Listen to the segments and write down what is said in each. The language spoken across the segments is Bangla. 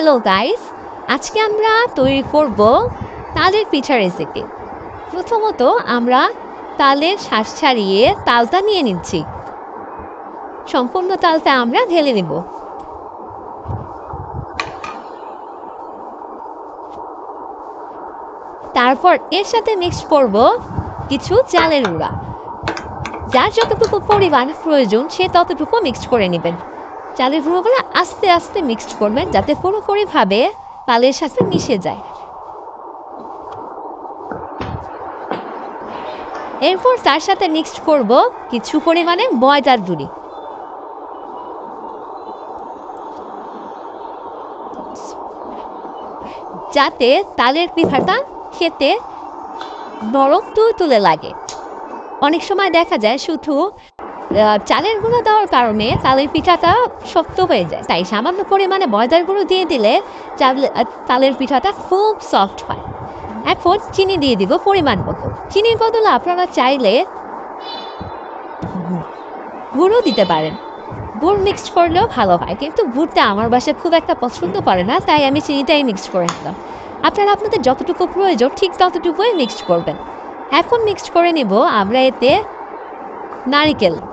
হ্যালো গাইস আজকে আমরা তৈরি করব তালের পিঠা রেসিপি প্রথমত আমরা তালের শ্বাস ছাড়িয়ে তালটা নিয়ে নিচ্ছি। সম্পূর্ণ তালটা আমরা ঢেলে নেব। তারপর এর সাথে মিক্স করব কিছু চালের গুঁড়া। যার যতটুকু পরিমাণ প্রয়োজন, সে ততটুকু মিক্স করে নেবেন। চালের গুঁড়োগুলো আস্তে আস্তে মিক্সড করবেন যাতে পুরোপুরিভাবে তালের সাথে মিশে যায়। এরপর তার সাথে মিক্সড করব কিছু পরিমাণে ময়দার গুঁড়ি যাতে তালের পিঠাটা খেতে নরম তুলে লাগে। অনেক সময় দেখা যায় শুধু চালের গুঁড়ো দেওয়ার কারণে তালের পিঠাটা শক্ত হয়ে যায়। তাই সামান্য পরিমাণে ময়দার গুঁড়ো দিয়ে দিলে চাল- তালের পিঠাটা খুব সফট হয়। এখন চিনি দিয়ে দিব পরিমাণ মতো। চিনির বদলে আপনারা চাইলে গুঁড়ো দিতে পারেন। গুড় মিক্সড করলেও ভালো হয়। কিন্তু গুড়টা আমার বাসায় খুব একটা পছন্দ করে না, তাই আমি চিনিটাই মিক্সড করে দিলাম আপনারা আপনাদের যতটুকু প্রয়োজন, ঠিক ততটুকুই মিক্সড করবেন। এখন মিক্সড করে নিব আমরা এতে নারিকেল।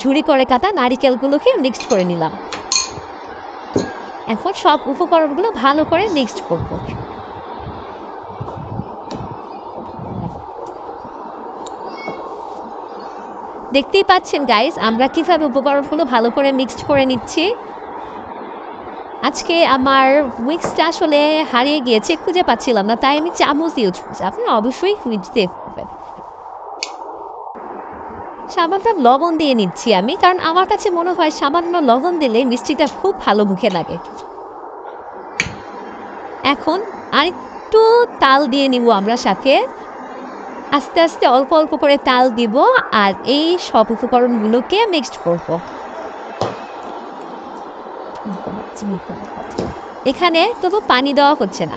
ঝুড়ি করে কাটা নারিকেলগুলোকে মিক্সড করে নিলাম। এখন সব উপকরণগুলো ভালো করে মিক্সড করব। দেখতেই পাচ্ছেন গাইস আমরা কীভাবে উপকরণগুলো ভালো করে মিক্সড করে নিচ্ছি। আজকে আমার উইক্সটা আসলে হারিয়ে গিয়েছে, খুঁজে পাচ্ছিলাম না, তাই আমি চামচ ইউজ করছি আপনারা অবশ্যই খুঁজতে পারবেন সামান্য লবণ দিয়ে নিচ্ছি আমি, কারণ আমার কাছে মনে হয় সামান্য লবণ দিলে মিষ্টিটা খুব ভালো মুখে লাগে। এখন আরেকটু তাল দিয়ে নিব আমরা সাথে। আস্তে আস্তে অল্প অল্প করে তাল দিব আর এই সব উপকরণগুলোকে মিক্সড করব। এখানে তবু পানি দেওয়া হচ্ছে না।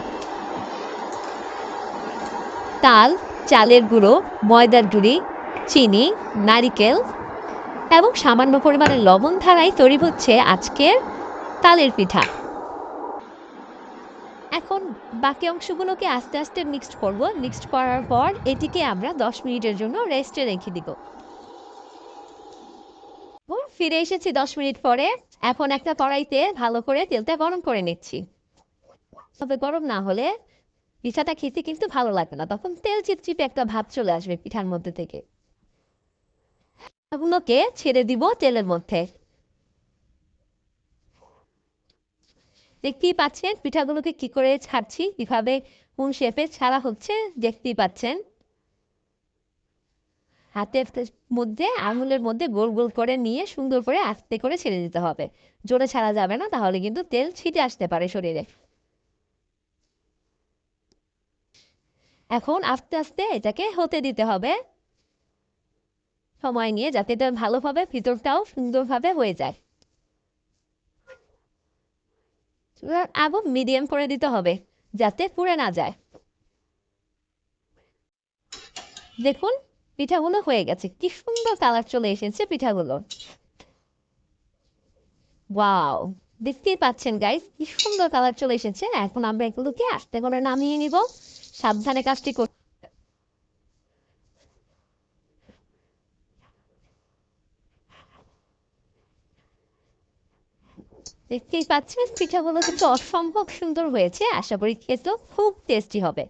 তাল, চালের গুঁড়ো, ময়দার গুঁড়ি চিনি, নারিকেল এবং সামান্য পরিমাণে লবণ ধারাই তৈরি হচ্ছে আজকের তালের পিঠা। এখন বাকি অংশগুলোকে আস্তে আস্তে মিক্সড করব। মিক্সড করার পর এটিকে আমরা দশ মিনিটের জন্য রেস্টে রেখে দিব। ফিরে এসেছি দশ মিনিট পরে। এখন একটা কড়াইতে ভালো করে তেলটা গরম করে নিচ্ছি। তবে গরম না হলে পিঠাটা খেতে কিন্তু ভালো লাগবে না। তখন তেল চিপচিপে একটা ভাব চলে আসবে পিঠার মধ্যে থেকে। এগুলোকে ছেড়ে দিব তেলের মধ্যে। দেখতেই পাচ্ছেন পিঠাগুলোকে কি করে ছাড়ছি, কীভাবে কোন শেপে ছাড়া হচ্ছে, দেখতেই পাচ্ছেন। হাতের মধ্যে, আঙুলের মধ্যে গোল গোল করে নিয়ে সুন্দর করে আস্তে করে ছেড়ে দিতে হবে। জোরে ছাড়া যাবে না, তাহলে কিন্তু তেল ছিটে আসতে পারে শরীরে। এখন আস্তে আস্তে এটাকে হতে দিতে হবে। সময় নিয়ে যাতে এটা ভালোভাবে ভিতরটাও সুন্দরভাবে হয়ে যায়। এবং মিডিয়াম করে দিতে হবে, যাতে পুড়ে না যায়। দেখুন, পিঠাগুলো হয়ে গেছে। কি সুন্দর কালার চলে এসেছে পিঠাগুলো। ওয়াও, দেখতেই পাচ্ছেন গাইস কি সুন্দর কালার চলে এসেছে। এখন আমরা এগুলোকে আস্তে করে নামিয়ে নিব। সাবধানে কাজটি কর দেখতেই পাচ্ছেন পিঠাগুলো কিন্তু অসম্ভব সুন্দর হয়েছে। আশা করি খেতেও খুব টেস্টি হবে।